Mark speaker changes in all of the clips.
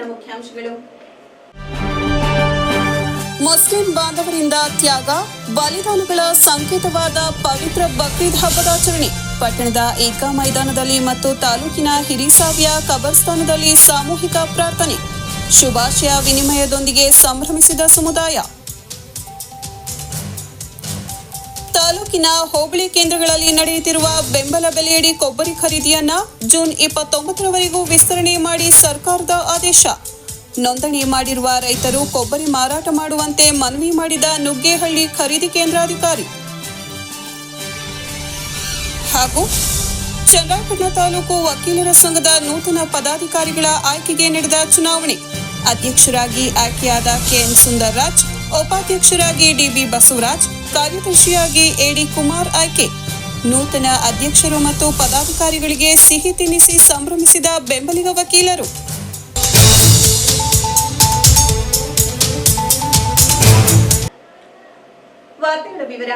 Speaker 1: ಇಂದಿನ ಮುಖ್ಯಾಂಶಗಳು.
Speaker 2: ಮುಸ್ಲಿಂ ಬಾಂಧವರಿಂದ ತ್ಯಾಗ, ಬಲಿದಾನಗಳ ಸಂಕೇತವಾದ ಪವಿತ್ರ ಬಕ್ರೀದ್ ಹಬ್ಬದಾಚರಣೆ ಪಟ್ಟಣದ ಏಕಾ ಮೈದಾನದಲ್ಲಿ ಮತ್ತು ತಾಲೂಕಿನ ಹಿರಿಸಾವಿಯ ಕಬರ್ಸ್ಥಾನದಲ್ಲಿ ಸಾಮೂಹಿಕ ಪ್ರಾರ್ಥನೆ. ಶುಭಾಶಯ ವಿನಿಮಯದೊಂದಿಗೆ ಸಂಭ್ರಮಿಸಿದ ಸಮುದಾಯ. ತಾಲೂಕಿನ ಹೋಬಳಿ ಕೇಂದ್ರಗಳಲ್ಲಿ ನಡೆಯುತ್ತಿರುವ ಬೆಂಬಲ ಬೆಲೆಯಡಿ ಕೊಬ್ಬರಿ ಖರೀದಿಯನ್ನ ಜೂನ್ ಇಪ್ಪತ್ತೊಂಬತ್ತರವರೆಗೂ ವಿಸ್ತರಣೆ ಮಾಡಿ ಸರ್ಕಾರದ ಆದೇಶ. ನೋಂದಣಿ ಮಾಡಿರುವ ರೈತರು ಕೊಬ್ಬರಿ ಮಾರಾಟ ಮಾಡುವಂತೆ ಮನವಿ ಮಾಡಿದ ನುಗ್ಗೇಹಳ್ಳಿ ಖರೀದಿ ಕೇಂದ್ರಾಧಿಕಾರಿ. ಹಾಗೂ ಚನ್ನರಾಯಪಟ್ಟಣ ತಾಲೂಕು ವಕೀಲರ ಸಂಘದ ನೂತನ ಪದಾಧಿಕಾರಿಗಳ ಆಯ್ಕೆಗೆ ನಡೆದ ಚುನಾವಣೆ. ಅಧ್ಯಕ್ಷರಾಗಿ ಆಯ್ಕೆಯಾದ ಕೆಎನ್ ಸುಂದರ್ರಾಜ್ ಉಪಾಧ್ಯಕ್ಷರಾಗಿ ಡಿಬಿ ಬಸವರಾಜ್ ಕಾರ್ಯದರ್ಶಿಯಾಗಿ ಎಡಿ ಕುಮಾರ್ ಆಯ್ಕೆ. ನೂತನ ಅಧ್ಯಕ್ಷರು ಮತ್ತು ಪದಾಧಿಕಾರಿಗಳಿಗೆ ಸಿಹಿ ತಿನ್ನಿಸಿ ಸಂಭ್ರಮಿಸಿದ ಬೆಂಬಲಿಗ ವಕೀಲರು.
Speaker 1: ವಾರ್ತೆಗಳ ವಿವರ.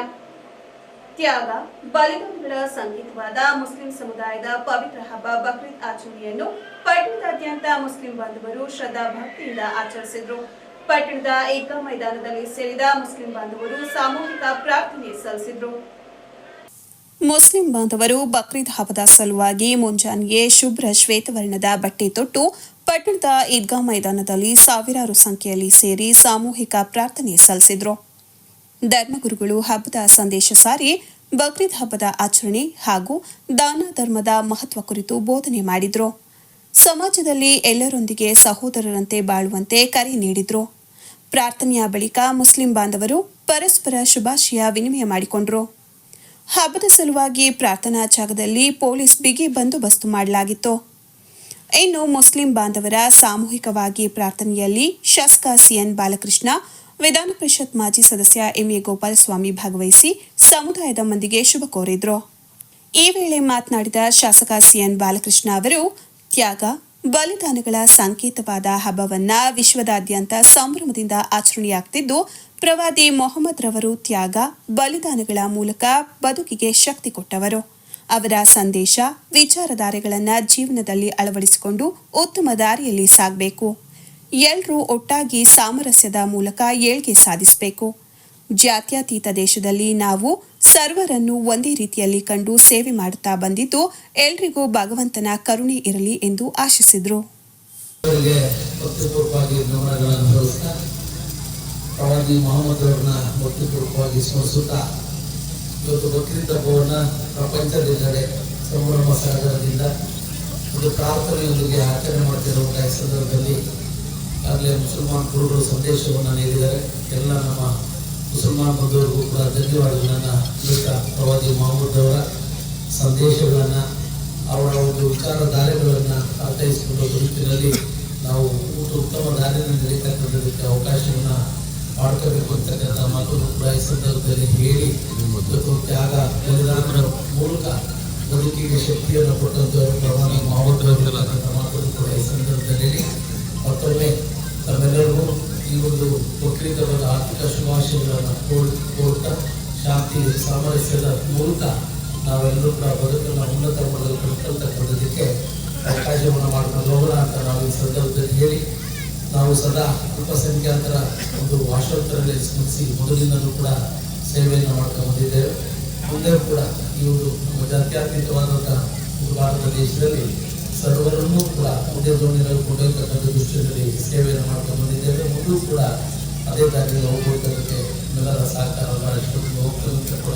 Speaker 1: ತ್ಯಾಗ, ಬಲಿದಾನಗಳ ಸಂಗೀತವಾದ ಮುಸ್ಲಿಂ ಸಮುದಾಯದ ಪವಿತ್ರ ಹಬ್ಬ ಬಕ್ರೀದ್ ಆಚರಣೆಯನ್ನು ಪಟ್ಟಣದಾದ್ಯಂತ ಮುಸ್ಲಿಂ ಬಾಂಧವರು ಶ್ರದ್ಧಾ ಭಕ್ತಿಯಿಂದ ಆಚರಿಸಿದರು. ಪಟ್ಟಣದ ಏಕಾ ಮೈದಾನದಲ್ಲಿ ಸೇರಿದ ಮುಸ್ಲಿಂ ಬಾಂಧವರು ಸಾಮೂಹಿಕ ಪ್ರಾರ್ಥನೆ ಸಲ್ಲಿಸಿದರು.
Speaker 2: ಮುಸ್ಲಿಂ ಬಾಂಧವರು ಬಕ್ರೀದ್ ಹಬ್ಬದ ಸಲುವಾಗಿ ಮುಂಜಾನೆಯೇ ಶುಭ್ರ ಶ್ವೇತವರ್ಣದ ಬಟ್ಟೆ ತೊಟ್ಟು ಪಟ್ಟಣದ ಈದ್ಗಾ ಮೈದಾನದಲ್ಲಿ ಸಾವಿರಾರು ಸಂಖ್ಯೆಯಲ್ಲಿ ಸೇರಿ ಸಾಮೂಹಿಕ ಪ್ರಾರ್ಥನೆ ಸಲ್ಲಿಸಿದ್ರು. ಧರ್ಮಗುರುಗಳು ಹಬ್ಬದ ಸಂದೇಶ ಸಾರಿ ಬಕ್ರೀದ್ ಹಬ್ಬದ ಆಚರಣೆ ಹಾಗೂ ದಾನ ಧರ್ಮದ ಮಹತ್ವ ಕುರಿತು ಬೋಧನೆ ಮಾಡಿದ್ರು. ಸಮಾಜದಲ್ಲಿ ಎಲ್ಲರೊಂದಿಗೆ ಸಹೋದರರಂತೆ ಬಾಳುವಂತೆ ಕರೆ ನೀಡಿದ್ರು. ಪ್ರಾರ್ಥನೆಯ ಬಳಿಕ ಮುಸ್ಲಿಂ ಬಾಂಧವರು ಪರಸ್ಪರ ಶುಭಾಶಯ ವಿನಿಮಯ ಮಾಡಿಕೊಂಡ್ರು. ಹಬ್ಬದ ಸಲುವಾಗಿ ಪ್ರಾರ್ಥನಾ ಜಾಗದಲ್ಲಿ ಪೊಲೀಸ್ ಬಿಗಿ ಬಂದೋಬಸ್ತು ಮಾಡಲಾಗಿತ್ತು. ಇನ್ನು ಮುಸ್ಲಿಂ ಬಾಂಧವರ ಸಾಮೂಹಿಕವಾಗಿ ಪ್ರಾರ್ಥನೆಯಲ್ಲಿ ಶಾಸಕ ಸಿಎನ್ ಬಾಲಕೃಷ್ಣ, ವಿಧಾನ ಪರಿಷತ್ ಮಾಜಿ ಸದಸ್ಯ ಎಂಎ ಗೋಪಾಲಸ್ವಾಮಿ ಭಾಗವಹಿಸಿ ಸಮುದಾಯದ ಮಂದಿಗೆ ಶುಭ ಕೋರಿದ್ರು. ಈ ವೇಳೆ ಮಾತನಾಡಿದ ಶಾಸಕ ಸಿಎನ್ ಬಾಲಕೃಷ್ಣ ಅವರು ತ್ಯಾಗ, ಬಲಿದಾನಗಳ ಸಂಕೇತವಾದ ಹಬ್ಬವನ್ನ ವಿಶ್ವದಾದ್ಯಂತ ಸಂಭ್ರಮದಿಂದ ಆಚರಣೆಯಾಗ್ತಿದ್ದು, ಪ್ರವಾದಿ ಮೊಹಮ್ಮದ್ ರವರು ತ್ಯಾಗ, ಬಲಿದಾನಗಳ ಮೂಲಕ ಬದುಕಿಗೆ ಶಕ್ತಿ ಕೊಟ್ಟವರು. ಅವರ ಸಂದೇಶ, ವಿಚಾರಧಾರೆಗಳನ್ನ ಜೀವನದಲ್ಲಿ ಅಳವಡಿಸಿಕೊಂಡು ಉತ್ತಮ ದಾರಿಯಲ್ಲಿ ಸಾಗಬೇಕು. ಎಲ್ಲರೂ ಒಟ್ಟಾಗಿ ಸಾಮರಸ್ಯದ ಮೂಲಕ ಏಳ್ಗೆ ಸಾಧಿಸಬೇಕು. ಜಾತ್ಯತೀತ ದೇಶದಲ್ಲಿ ನಾವು ಸರ್ವರನ್ನು ಒಂದೇ ರೀತಿಯಲ್ಲಿ ಕಂಡು ಸೇವೆ ಮಾಡುತ್ತಾ ಬಂದಿದ್ದು ಎಲ್ರಿಗೂ ಭಗವಂತನ ಕರುಣೆ ಇರಲಿ ಎಂದು ಆಶಿಸಿದರು.
Speaker 3: ಮೊಹಮ್ಮದ್ ಒಂದು ಪ್ರಾರ್ಥನೆಯೊಂದಿಗೆ ಆಚರಣೆ ಮಾಡ್ತಿರುವಂತಹ ಸಂದರ್ಭದಲ್ಲಿ ಆಗಲೇ ಮುಸಲ್ಮಾನ್ ಗುರುಗಳು ಸಂದೇಶವನ್ನು ನೀಡಿದ್ದಾರೆ. ಎಲ್ಲ ನಮ್ಮ ಮುಸಲ್ಮಾನ್ ಬಂಧುವರಿಗೂ ಕೂಡ ಧನ್ಯವಾದಗಳನ್ನು ನೀಡುತ್ತಾ ಪ್ರವಾದಿ ಮಹಮ್ಮದ್ ಅವರ ಸಂದೇಶಗಳನ್ನು, ಅವರ ಒಂದು ವಿಚಾರಧಾರೆಗಳನ್ನು ಅರ್ಥೈಸಿಕೊಂಡು ಬದುಕಿನಲ್ಲಿ ನಾವು ಒಂದು ಉತ್ತಮ ದಾರಿಯಲ್ಲಿ ನಡೀತಕ್ಕಂಥದಕ್ಕೆ ಅವಕಾಶವನ್ನು ಮಾಡ್ಕೋಬೇಕು ಅಂತಕ್ಕಂಥ ಮಾತನ್ನು ಕೂಡ ಈ ಸಂದರ್ಭದಲ್ಲಿ ಹೇಳಿ ತ್ಯಾಗ, ಬಲಿದಾನದ ಮೂಲಕ ಬದುಕಿಗೆ ಶಕ್ತಿಯನ್ನು ಕೊಟ್ಟಂಥವರು ಪ್ರವಾದಿ ಮಹಮ್ಮದ್ ಅವರ ಮಾತನ್ನು ಕೂಡ ಈ ಸಂದರ್ಭದಲ್ಲಿ ಮತ್ತೊಮ್ಮೆ ತಮ್ಮೆಲ್ಲರಿಗೂ ಈ ಒಂದು ಬಕ್ರೀದ್ ಆರ್ಥಿಕ ಶುಭಾಶಯಗಳನ್ನು ಕೋರ್ ಕೋರ್ತಾ ಶಾಂತಿ ಸಾಮರಸ್ಯದ ಮೂಲಕ ನಾವೆಲ್ಲರೂ ಕೂಡ ಬದುಕನ್ನು ಉನ್ನತ ಮಟ್ಟದಲ್ಲಿ ಕಳ್ಕೊಳ್ತಕ್ಕಂಥದ್ದಕ್ಕೆ ಅವಕಾಶವನ್ನು ಮಾಡ್ಕೊಂಡು ಹೋಗೋಣ ಅಂತ ನಾವು ಈ ಸಂದರ್ಭದಲ್ಲಿ ಹೇಳಿ, ನಾವು ಸದಾ ಅಲ್ಪಸಂಖ್ಯಾತರ ಒಂದು ಆಶೋತ್ತರದಲ್ಲಿ ಸ್ಮರಿಸಿ ಮೊದಲಿನಲ್ಲೂ ಕೂಡ ಸೇವೆಯನ್ನು ಮಾಡ್ಕೊಂಡು ಬಂದಿದ್ದೇವೆ. ಮುಂದೆ ಕೂಡ ಈ ಒಂದು ನಮ್ಮ ಜಾತ್ಯಾತೀತವಾದಂಥ ಭಾರತ ದೇಶದಲ್ಲಿ ಸರ್ವರನ್ನೂ ಕೂಡ ದೋಣಿಯಲ್ಲಿ ಕೊಂಡೊಯ್ತಕ್ಕಂಥ ದೃಷ್ಟಿಯಲ್ಲಿ ಸೇವೆಯನ್ನು ಮಾಡ್ಕೊಂಡು ಬಂದಿದ್ದೇವೆ. ಮುಂದೂ ಕೂಡ ಅದೇ ದಾರಿಯಲ್ಲಿ ಹೋಗುವುದಕ್ಕೆ ಎಲ್ಲರ ಸಹಕಾರ ಹೋಗ್ತದೆ ಅಂತ ಕೂಡ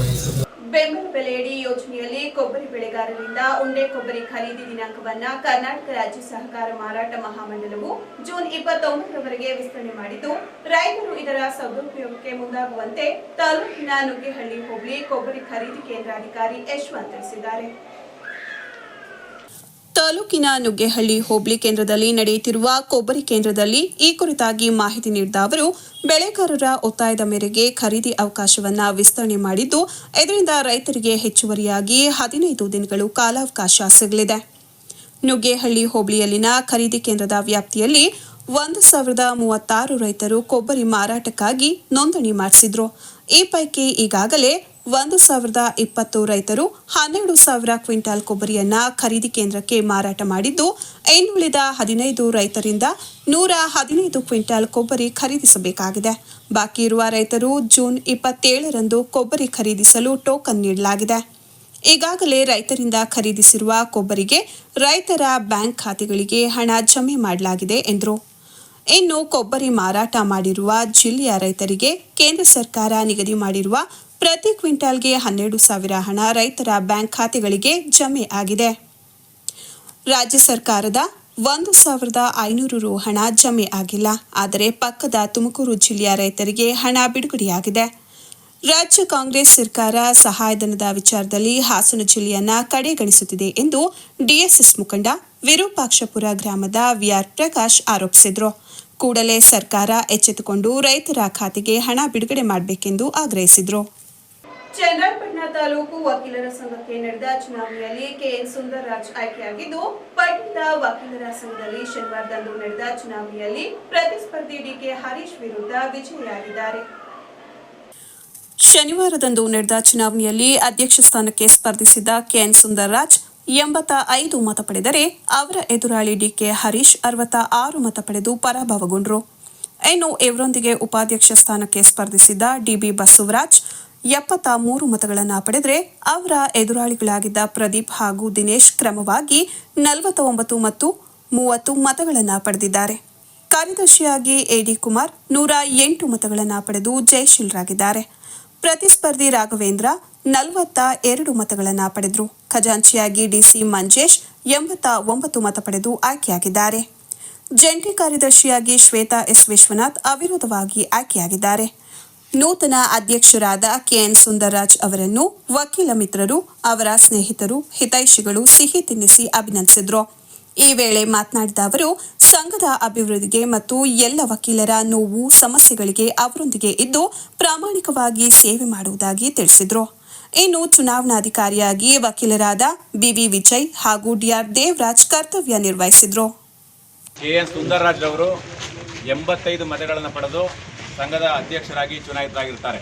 Speaker 1: ಬೆಲೆಯಡಿ ಯೋಜನೆಯಲ್ಲಿ ಕೊಬ್ಬರಿ ಬೆಳೆಗಾರರಿಂದ ಉಂಡೆ ಕೊಬ್ಬರಿ ಖರೀದಿ ದಿನಾಂಕವನ್ನ ಕರ್ನಾಟಕ ರಾಜ್ಯ ಸಹಕಾರ ಮಾರಾಟ ಮಹಾಮಂಡಲವು ಜೂನ್ ಇಪ್ಪತ್ತೊಂಬತ್ತರವರೆಗೆ ವಿಸ್ತರಣೆ ಮಾಡಿದ್ದು, ರೈತರು ಇದರ ಸದುಪಯೋಗಕ್ಕೆ ಮುಂದಾಗುವಂತೆ ತಾಲೂಕಿನ ನುಗ್ಗೇಹಳ್ಳಿ ಹೋಬಳಿ ಕೊಬ್ಬರಿ ಖರೀದಿ ಕೇಂದ್ರಾಧಿಕಾರಿ ಯಶವಂತ್ ತಿಳಿಸಿದ್ದಾರೆ.
Speaker 2: ತಾಲೂಕಿನ ನುಗ್ಗೆಹಳ್ಳಿ ಹೋಬಳಿ ಕೇಂದ್ರದಲ್ಲಿ ನಡೆಯುತ್ತಿರುವ ಕೊಬ್ಬರಿ ಕೇಂದ್ರದಲ್ಲಿ ಈ ಕುರಿತಾಗಿ ಮಾಹಿತಿ ನೀಡಿದ ಅವರು, ಬೆಳೆಗಾರರ ಒತ್ತಾಯದ ಮೇರೆಗೆ ಖರೀದಿ ಅವಕಾಶವನ್ನು ವಿಸ್ತರಣೆ ಮಾಡಿದ್ದು, ಇದರಿಂದ ರೈತರಿಗೆ ಹೆಚ್ಚುವರಿಯಾಗಿ ಹದಿನೈದು ದಿನಗಳು ಕಾಲಾವಕಾಶ ಸಿಗಲಿದೆ. ನುಗ್ಗೆಹಳ್ಳಿ ಹೋಬಳಿಯಲ್ಲಿನ ಖರೀದಿ ಕೇಂದ್ರದ ವ್ಯಾಪ್ತಿಯಲ್ಲಿ ಒಂದು ಸಾವಿರದ ಮೂವತ್ತಾರು ರೈತರು ಕೊಬ್ಬರಿ ಮಾರಾಟಕ್ಕಾಗಿ ನೋಂದಣಿ ಮಾಡಿಸಿದ್ರು. ಈ ಪೈಕಿ ಈಗಾಗಲೇ ಒಂದು ಸಾವಿರದ ಇಪ್ಪತ್ತು ರೈತರು ಹನ್ನೆರಡು ಸಾವಿರ ಕ್ವಿಂಟಾಲ್ ಕೊಬ್ಬರಿಯನ್ನ ಖರೀದಿ ಕೇಂದ್ರಕ್ಕೆ ಮಾರಾಟ ಮಾಡಿದ್ದು, ಇನ್ನುಳಿದ ಹದಿನೈದು ರೈತರಿಂದ ನೂರ ಹದಿನೈದು ಕ್ವಿಂಟಾಲ್ ಕೊಬ್ಬರಿ ಖರೀದಿಸಬೇಕಾಗಿದೆ. ಬಾಕಿ ಇರುವ ರೈತರು ಜೂನ್ ಇಪ್ಪತ್ತೇಳರಂದು ಕೊಬ್ಬರಿ ಖರೀದಿಸಲು ಟೋಕನ್ ನೀಡಲಾಗಿದೆ. ಈಗಾಗಲೇ ರೈತರಿಂದ ಖರೀದಿಸಿರುವ ಕೊಬ್ಬರಿಗೆ ರೈತರ ಬ್ಯಾಂಕ್ ಖಾತೆಗಳಿಗೆ ಹಣ ಜಮೆ ಮಾಡಲಾಗಿದೆ ಎಂದರು. ಇನ್ನು ಕೊಬ್ಬರಿ ಮಾರಾಟ ಮಾಡಿರುವ ಜಿಲ್ಲೆಯ ರೈತರಿಗೆ ಕೇಂದ್ರ ಸರ್ಕಾರ ನಿಗದಿ ಮಾಡಿರುವ ಪ್ರತಿ ಕ್ವಿಂಟಾಲ್ಗೆ ಹನ್ನೆರಡು ಸಾವಿರ ಹಣ ರೈತರ ಬ್ಯಾಂಕ್ ಖಾತೆಗಳಿಗೆ ಜಮೆ ಆಗಿದೆ. ರಾಜ್ಯ ಸರ್ಕಾರದ ಒಂದು ಸಾವಿರದ ಐನೂರು ರು ಹಣ ಜಮೆ ಆಗಿಲ್ಲ. ಆದರೆ ಪಕ್ಕದ ತುಮಕೂರು ಜಿಲ್ಲೆಯ ರೈತರಿಗೆ ಹಣ ಬಿಡುಗಡೆಯಾಗಿದೆ. ರಾಜ್ಯ ಕಾಂಗ್ರೆಸ್ ಸರ್ಕಾರ ಸಹಾಯಧನದ ವಿಚಾರದಲ್ಲಿ ಹಾಸನ ಜಿಲ್ಲೆಯನ್ನ ಕಡೆಗಣಿಸುತ್ತಿದೆ ಎಂದು ಡಿಎಸ್ಎಸ್ ಮುಖಂಡ ವಿರೂಪಾಕ್ಷಪುರ ಗ್ರಾಮದ ವಿಆರ್ ಪ್ರಕಾಶ್ ಆರೋಪಿಸಿದರು. ಕೂಡಲೇ ಸರ್ಕಾರ ಎಚ್ಚೆತ್ತುಕೊಂಡು ರೈತರ ಖಾತೆಗೆ ಹಣ ಬಿಡುಗಡೆ ಮಾಡಬೇಕೆಂದು ಆಗ್ರಹಿಸಿದರು.
Speaker 1: ಚನ್ನರಾಯಪಟ್ಟಣ ತಾಲೂಕು ವಕೀಲರ ಸಂಘಕ್ಕೆ ನಡೆದ ಚುನಾವಣೆಯಲ್ಲಿ ಕೆಎನ್ ಸುಂದರರಾಜ್ ಆಯ್ಕೆಯಾಗಿದ್ದು ಪಟ್ಟಣದ ವಕೀಲರ ಸಂಘದಲ್ಲಿ ಶನಿವಾರದಂದು ನಡೆದ ಚುನಾವಣೆಯಲ್ಲಿ ಪ್ರತಿಸ್ಪರ್ಧಿ ಡಿಕೆ ಹರೀಶ್ ವಿರುದ್ಧ ವಿಜಯಿಯಾಗಿದ್ದಾರೆ.
Speaker 2: ಶನಿವಾರದಂದು ನಡೆದ ಚುನಾವಣೆಯಲ್ಲಿ ಅಧ್ಯಕ್ಷ ಸ್ಥಾನಕ್ಕೆ ಸ್ಪರ್ಧಿಸಿದ ಕೆಎನ್ ಸುಂದರ್ರಾಜ್ ಎಂಬತ್ತ ಐದು ಮತ ಪಡೆದರೆ ಅವರ ಎದುರಾಳಿ ಡಿಕೆ ಹರೀಶ್ ಅರವತ್ತ ಆರು ಮತ ಪಡೆದು ಪರಾಭವಗೊಂಡರು. ಇನ್ನು ಇವರೊಂದಿಗೆ ಉಪಾಧ್ಯಕ್ಷ ಸ್ಥಾನಕ್ಕೆ ಸ್ಪರ್ಧಿಸಿದ್ದ ಡಿಬಿ ಬಸವರಾಜ್ ಎಪ್ಪತ್ತ ಮೂರು ಮತಗಳನ್ನು ಪಡೆದರೆ ಅವರ ಎದುರಾಳಿಗಳಾಗಿದ್ದ ಪ್ರದೀಪ್ ಹಾಗೂ ದಿನೇಶ್ ಕ್ರಮವಾಗಿ ನಲವತ್ತ ಒಂಬತ್ತು ಮತ್ತು ಮೂವತ್ತು ಮತಗಳನ್ನು ಪಡೆದಿದ್ದಾರೆ. ಕಾರ್ಯದರ್ಶಿಯಾಗಿ ಎಡಿ ಕುಮಾರ್ ನೂರ ಎಂಟು ಮತಗಳನ್ನು ಪಡೆದು ಜಯಶೀಲರಾಗಿದ್ದಾರೆ. ಪ್ರತಿಸ್ಪರ್ಧಿ ರಾಘವೇಂದ್ರ ನಲವತ್ತ ಎರಡು ಮತಗಳನ್ನು ಪಡೆದರು. ಖಜಾಂಚಿಯಾಗಿ ಡಿಸಿ ಮಂಜೇಶ್ ಎಂಬತ್ತ ಒಂಬತ್ತು ಮತ ಪಡೆದು ಆಯ್ಕೆಯಾಗಿದ್ದಾರೆ. ಜಂಟಿ ಕಾರ್ಯದರ್ಶಿಯಾಗಿ ಶ್ವೇತಾ ಎಸ್ ವಿಶ್ವನಾಥ್ ಅವಿರೋಧವಾಗಿ ಆಯ್ಕೆಯಾಗಿದ್ದಾರೆ. ನೂತನ ಅಧ್ಯಕ್ಷರಾದ ಕೆಎನ್ ಸುಂದರರಾಜ್ ಅವರನ್ನು ವಕೀಲ ಮಿತ್ರರು, ಅವರ ಸ್ನೇಹಿತರು, ಹಿತೈಷಿಗಳು ಸಿಹಿ ತಿನ್ನಿಸಿ ಅಭಿನಂದಿಸಿದರು. ಈ ವೇಳೆ ಮಾತನಾಡಿದ ಅವರು, ಸಂಘದ ಅಭಿವೃದ್ಧಿಗೆ ಮತ್ತು ಎಲ್ಲ ವಕೀಲರ ನೋವು ಸಮಸ್ಯೆಗಳಿಗೆ ಅವರೊಂದಿಗೆ ಇದ್ದು ಪ್ರಾಮಾಣಿಕವಾಗಿ ಸೇವೆ ಮಾಡುವುದಾಗಿ ತಿಳಿಸಿದರು. ಇನ್ನು ಚುನಾವಣಾಧಿಕಾರಿಯಾಗಿ ವಕೀಲರಾದ ಬಿವಿ ವಿಜಯ್ ಹಾಗೂ ಡಿಆರ್ ದೇವರಾಜ್ ಕರ್ತವ್ಯ ನಿರ್ವಹಿಸಿದರು.
Speaker 4: ಕೆ ಸುಂದರರಾಜ್ ಅವರು ಎಂಬತ್ತೈದು ಮತಗಳನ್ನು ಪಡೆದು ಸಂಘದ ಅಧ್ಯಕ್ಷರಾಗಿ ಚುನಾಯಿತರಾಗಿರ್ತಾರೆ.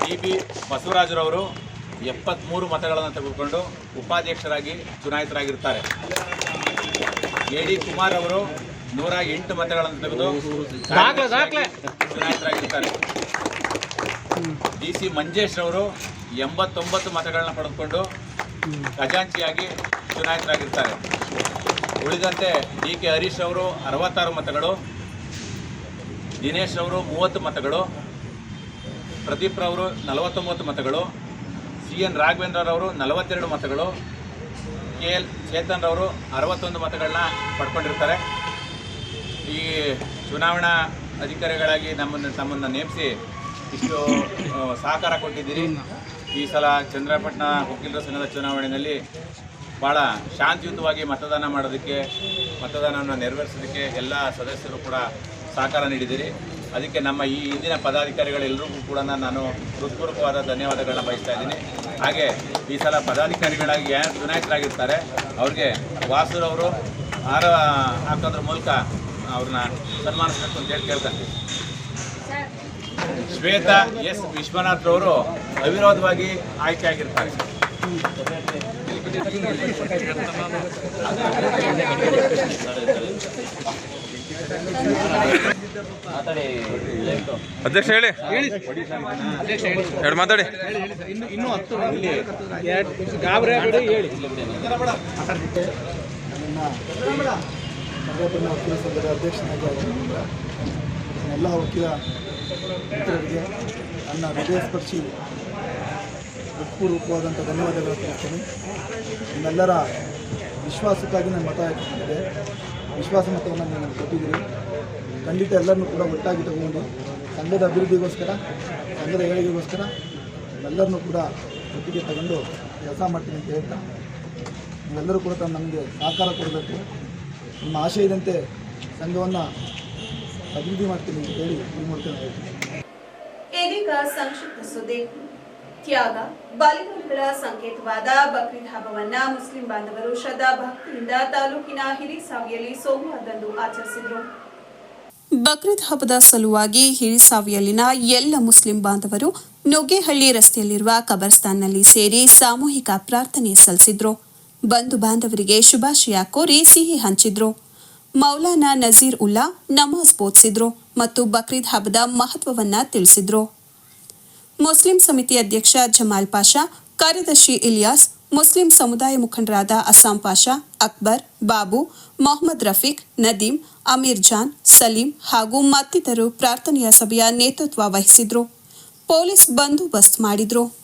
Speaker 4: ಟಿ ಬಿ ಬಸವರಾಜರವರು ಎಪ್ಪತ್ತ್ಮೂರು ಮತಗಳನ್ನು ತೆಗೆದುಕೊಂಡು ಉಪಾಧ್ಯಕ್ಷರಾಗಿ ಚುನಾಯಿತರಾಗಿರ್ತಾರೆ. ಎ ಡಿ ಕುಮಾರ್ ಅವರು ನೂರ ಎಂಟು ಮತಗಳನ್ನು ತೆಗೆದು ಚುನಾಯಿತರಾಗಿರ್ತಾರೆ. ಡಿ ಸಿ ಮಂಜೇಶ್ ಅವರು ಎಂಬತ್ತೊಂಬತ್ತು ಮತಗಳನ್ನು ಪಡೆದುಕೊಂಡು ಖಜಾಂಚಿಯಾಗಿ ಚುನಾಯಿತರಾಗಿರ್ತಾರೆ. ಉಳಿದಂತೆ ಡಿ ಕೆ ಹರೀಶ್ ಅವರು ಅರವತ್ತಾರು ಮತಗಳು, ದಿನೇಶ್ ಅವರು ಮೂವತ್ತು ಮತಗಳು, ಪ್ರದೀಪ್ ರವರು ನಲವತ್ತೊಂಬತ್ತು ಮತಗಳು, ಸಿ ಎನ್ ರಾಘವೇಂದ್ರರವರು ನಲವತ್ತೆರಡು ಮತಗಳು, ಕೆ ಎಲ್ ಚೇತನ್ ರವರು ಅರವತ್ತೊಂದು ಮತಗಳನ್ನ ಪಡ್ಕೊಂಡಿರ್ತಾರೆ. ಈ ಚುನಾವಣಾ ಅಧಿಕಾರಿಗಳಾಗಿ ನಮ್ಮನ್ನು ತಮ್ಮನ್ನು ನೇಮಿಸಿ ಇಷ್ಟು ಸಹಕಾರ ಕೊಟ್ಟಿದ್ದೀರಿ. ಈ ಸಲ ಚಂದ್ರಪಟ್ಟಣ, ವಕೀಲರ ಸಂಘದ ಚುನಾವಣೆಯಲ್ಲಿ ಭಾಳ ಶಾಂತಿಯುತವಾಗಿ ಮತದಾನ ಮಾಡೋದಕ್ಕೆ, ಮತದಾನವನ್ನು ನೆರವೇರಿಸೋದಕ್ಕೆ ಎಲ್ಲ ಸದಸ್ಯರು ಕೂಡ ಸಹಕಾರ ನೀಡಿದ್ದೀರಿ. ಅದಕ್ಕೆ ನಮ್ಮ ಈ ಹಿಂದಿನ ಪದಾಧಿಕಾರಿಗಳೆಲ್ಲರಿಗೂ ಕೂಡ ನಾನು ಹೃತ್ಪೂರ್ವಕವಾದ ಧನ್ಯವಾದಗಳನ್ನ ಬಯಸ್ತಾ ಇದ್ದೀನಿ. ಹಾಗೆ ಈ ಸಲ ಪದಾಧಿಕಾರಿಗಳಾಗಿ ಯಾರು ಚುನಾಯಿತರಾಗಿರ್ತಾರೆ ಅವ್ರಿಗೆ ವಾಸುರವರು ಹಾರ ಹಾಕೋದ್ರ ಮೂಲಕ ಅವ್ರನ್ನ ಸನ್ಮಾನಿಸಬೇಕು ಅಂತ ಹೇಳಿ ಕೇಳ್ತಾರೆ ಶ್ವೇತಾ ಎಸ್ ವಿಶ್ವನಾಥ್ ಅವರು ಅವಿರೋಧವಾಗಿ ಆಯ್ಕೆಯಾಗಿರ್ತಾರೆ
Speaker 5: ಅಧ್ಯಕ್ಷ ಹೇಳಿ. ಎರಡು ಮಾತಾಡಿ.
Speaker 6: ವಕೀಲ ಸಂಘದ ಅಧ್ಯಕ್ಷನಾಗಿ ಎಲ್ಲ ವಕೀಲ ಮಿತ್ರರಿಗೆ ನನ್ನ ಹೃದಯಸ್ಪರ್ಶಿ ಹೃತ್ಪೂರ್ವಕವಾದಂಥ ಧನ್ಯವಾದಗಳು ತಿಳಿಸ್ತೇನೆ. ನಿಮ್ಮೆಲ್ಲರ ವಿಶ್ವಾಸಕ್ಕಾಗಿ ನಾನು ಮತ ಹಾಕಿದ್ದೆ ವಿಶ್ವಾಸ ಮತವನ್ನು ನೀವು ನನಗೆ ಕೊಟ್ಟಿದ್ದೀರಿ. ಖಂಡಿತ ಎಲ್ಲರನ್ನೂ ಕೂಡ ಒಟ್ಟಾಗಿ ತಗೊಂಡು ಸಂಘದ ಅಭಿವೃದ್ಧಿಗೋಸ್ಕರ, ಸಂಘದ ಏಳಿಗೆಗೋಸ್ಕರ ಎಲ್ಲರನ್ನೂ ಕೂಡ ಒಟ್ಟಿಗೆ ತಗೊಂಡು ಕೆಲಸ ಮಾಡ್ತೀನಿ ಅಂತ ಹೇಳ್ತಾ ನೀವೆಲ್ಲರೂ ಕೂಡ ತಮ್ಮ ನಮಗೆ ಸಹಕಾರ ಕೊಡಬೇಕು. ನಿಮ್ಮ ಆಶಯದಂತೆ ಸಂಘವನ್ನು ಅಭಿವೃದ್ಧಿ ಮಾಡ್ತೀನಿ ಅಂತ ಹೇಳಿ ಈ ನಾನು ಹೇಳ್ತೀನಿ.
Speaker 1: ಸಂಕ್ಷಿಪ್ತ ಸುದ್ದಿ. ತ್ಯಾಗ ಬಲಿದಾನಗಳ ಸಂಕೇತವಾದ ಬಕ್ರೀದ್ ಹಬ್ಬವನ್ನ ಮುಸ್ಲಿಂ ಬಾಂಧವರು ಶ್ರದ್ಧಾ ಭಕ್ತಿಯಿಂದ ತಾಲೂಕಿನ ಹಿರಿಸಾವಿಯಲ್ಲಿ ಸೋಮವಾರದಂದು ಆಚರಿಸಿದರು.
Speaker 2: ಬಕ್ರೀದ್ ಹಬ್ಬದ ಸಲುವಾಗಿ ಹಿರಿಸಾವಿಯಲ್ಲಿನ ಎಲ್ಲ ಮುಸ್ಲಿಂ ಬಾಂಧವರು ನುಗ್ಗೇಹಳ್ಳಿ ರಸ್ತೆಯಲ್ಲಿರುವ ಕಬರ್ಸ್ತಾನ್ನಲ್ಲಿ ಸೇರಿ ಸಾಮೂಹಿಕ ಪ್ರಾರ್ಥನೆ ಸಲ್ಲಿಸಿದ್ರು. ಬಂಧು ಬಾಂಧವರಿಗೆ ಶುಭಾಶಯ ಕೋರಿ ಸಿಹಿ ಹಂಚಿದ್ರು. ಮೌಲಾನಾ ನಜೀರ್ ಉಲ್ಲಾ ನಮಾಜ್ ಬೋಧಿಸಿದ್ರು ಮತ್ತು ಬಕ್ರೀದ್ ಹಬ್ಬದ ಮಹತ್ವವನ್ನ ತಿಳಿಸಿದ್ರು. ಮುಸ್ಲಿಂ ಸಮಿತಿ ಅಧ್ಯಕ್ಷ ಜಮಾಲ್ ಪಾಷಾ, ಕಾರ್ಯದರ್ಶಿ ಇಲಿಯಾಸ್, ಮುಸ್ಲಿಂ ಸಮುದಾಯ ಮುಖಂಡರಾದ ಅಸ್ಸಾಂ ಪಾಷಾ, ಅಕ್ಬರ್, ಬಾಬು, ಮೊಹಮ್ಮದ್ ರಫೀಕ್ ನದೀಂ ಅಮೀರ್ ಜಾನ್, ಸಲೀಂ ಹಾಗೂ ಮತ್ತಿತರರು ಪ್ರಾರ್ಥನೆಯ ಸಭೆಯ ನೇತೃತ್ವ ವಹಿಸಿದ್ರು. ಪೊಲೀಸ್ ಬಂದೋಬಸ್ತ್ ಮಾಡಿದ್ರು.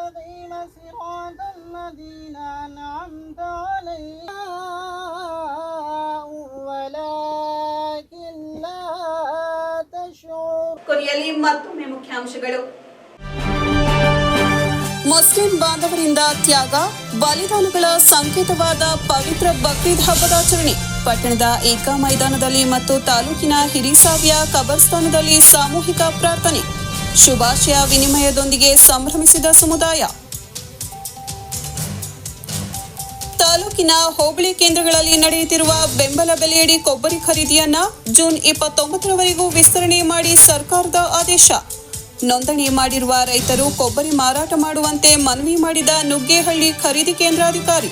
Speaker 5: المستقيم صراط الذين أنعمت عليهم ولكن لا تشعر
Speaker 1: ಕೊನೆಯಲ್ಲಿ ಮತ್ತೊಮ್ಮೆ ಮುಖ್ಯಾಂಶಗಳು
Speaker 2: ಮುಸ್ಲಿಂ ಬಾಂಧವರಿಂದ ತ್ಯಾಗ ಬಲಿದಾನಗಳ ಸಂಕೇತವಾದ ಪವಿತ್ರ ಬಕ್ರೀದ್ ಹಬ್ಬದಾಚರಣೆ ಪಟ್ಟಣದ ಈದ್ಗಾ ಮೈದಾನದಲ್ಲಿ ಮತ್ತು ತಾಲೂಕಿನ ಹಿರಿಸಾವಿಯ ಕಬರ್ಸ್ಥಾನದಲ್ಲಿ ಸಾಮೂಹಿಕ ಪ್ರಾರ್ಥನೆ ಶುಭಾಶಯ ವಿನಿಮಯದೊಂದಿಗೆ ಸಂಭ್ರಮಿಸಿದ ಸಮುದಾಯ. ತಾಲೂಕಿನ ಹೋಬಳಿ ಕೇಂದ್ರಗಳಲ್ಲಿ ನಡೆಯುತ್ತಿರುವ ಬೆಂಬಲ ಬೆಲೆಯಡಿ ಕೊಬ್ಬರಿ ಖರೀದಿಯನ್ನ ಜೂನ್ ಇಪ್ಪತ್ತೊಂಬತ್ತರವರೆಗೂ ವಿಸ್ತರಣೆ ಮಾಡಿ ಸರ್ಕಾರದ ಆದೇಶ. ನೋಂದಣಿ ಮಾಡಿರುವ ರೈತರು ಕೊಬ್ಬರಿ ಮಾರಾಟ ಮಾಡುವಂತೆ ಮನವಿ ಮಾಡಿದ ನುಗ್ಗೇಹಳ್ಳಿ ಖರೀದಿ ಕೇಂದ್ರಾಧಿಕಾರಿ.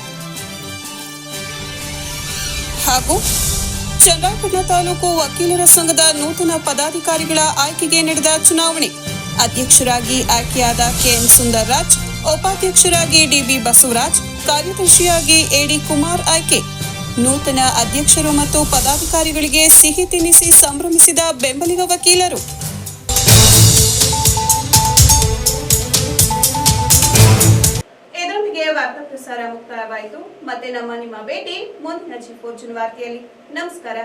Speaker 2: ಹಾಗೂ ಚನ್ನರಾಯಪಟ್ಟಣ ತಾಲೂಕು ವಕೀಲರ ಸಂಘದ ನೂತನ ಪದಾಧಿಕಾರಿಗಳ ಆಯ್ಕೆಗೆ ನಡೆದ ಚುನಾವಣೆ. ಅಧ್ಯಕ್ಷರಾಗಿ ಆಯ್ಕೆಯಾದ ಕೆಎನ್ ಸುಂದರ್ರಾಜ್, ಉಪಾಧ್ಯಕ್ಷರಾಗಿ ಡಿಬಿ ಬಸವರಾಜ್, ಕಾರ್ಯದರ್ಶಿಯಾಗಿ ಎಡಿ ಕುಮಾರ್ ಆಯ್ಕೆ. ನೂತನ ಅಧ್ಯಕ್ಷರು ಮತ್ತು ಪದಾಧಿಕಾರಿಗಳಿಗೆ ಸಿಹಿ ತಿನ್ನಿಸಿ ಸಂಭ್ರಮಿಸಿದ ಬೆಂಬಲಿಗ ವಕೀಲರು.
Speaker 1: ವಾರ್ತಾ ಪ್ರಸಾರ ಮುಕ್ತಾಯವಾಯಿತು. ಮತ್ತೆ ನಮ್ಮ ನಿಮ್ಮ ಭೇಟಿ ಮುಂದಿನ ಜಿ ಫೋರ್ಚುನ್ ವಾರ್ತೆಯಲ್ಲಿ ನಮಸ್ಕಾರ.